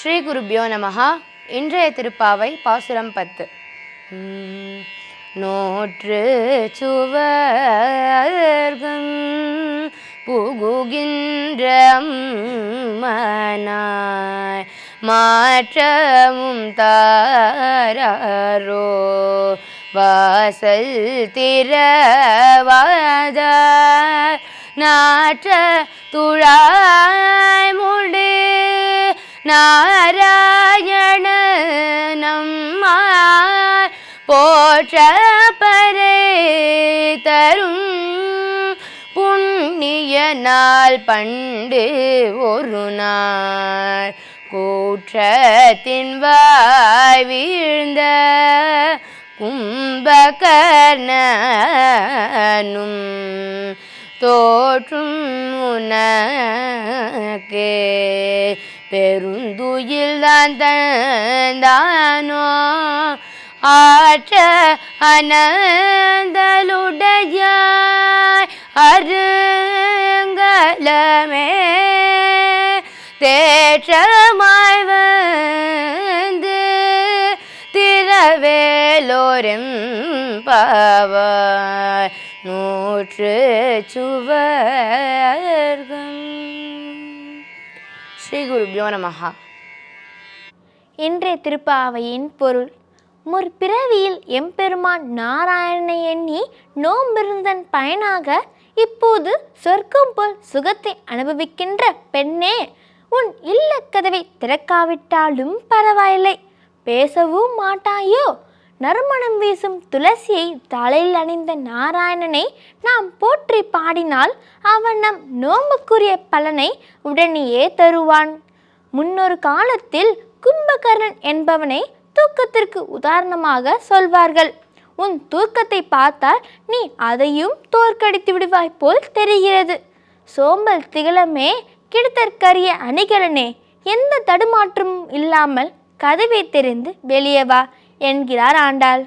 ஸ்ரீ குருபியோ நமஹா. இன்றைய திருப்பாவை பாசுரம் பத்து. நோற்று சுவர்கம் புகுகின்ற மனாய் மாற்றமும் தாரோ வாசல் திறவாதார் நாற்ற துழா நாராயண நம்மார் போற்ற பரே தரும் புண்ணிய நாள் பண்டு ஒரு நாள். கூற்றத்தின் வாய் வீழ்ந்த கும்பகர்ணனும் தோற்றும் உனக்கே. பெருந்துயில் தான் தந்தானோ ஆற்ற அனந்தலுடைய அருங்கலமே. தேற்றமாய் வந்து திரவேலோரும் பாவாய் நூற்று சுவர்கள் ஸ்ரீ குருபியோ நமஹா. இன்றைய திருப்பாவையின் பொருள் முற்பிறவியில் எம்பெருமான் நாராயணனை எண்ணி நோம்பிருந்தன் பயனாக இப்போது சொர்க்கம் போல் சுகத்தை அனுபவிக்கின்ற பெண்ணே உன் இல்லக்கதவை திறக்காவிட்டாலும் பரவாயில்லை. பேசவும் மாட்டாயோ? நறுமணம் வீசும் துளசியை தலையில் அணிந்த நாராயணனை நாம் போற்றி பாடினால் அவன் நம் நோம்புக்குரிய பலனை உடனேயே தருவான். முன்னொரு காலத்தில் கும்பகர்ணன் என்பவனை தூக்கத்திற்கு உதாரணமாக சொல்வார்கள். உன் தூக்கத்தை பார்த்தால் நீ அதையும் தோற்கடித்து விடுவாய் போல் தெரிகிறது. சோம்பல் திகழமே கிடத்தற்கரிய அணிகலனே. எந்த தடுமாற்றமும் இல்லாமல் கதவை தெரிந்து வெளியே வா. என்கிறார் ஆண்டாள்.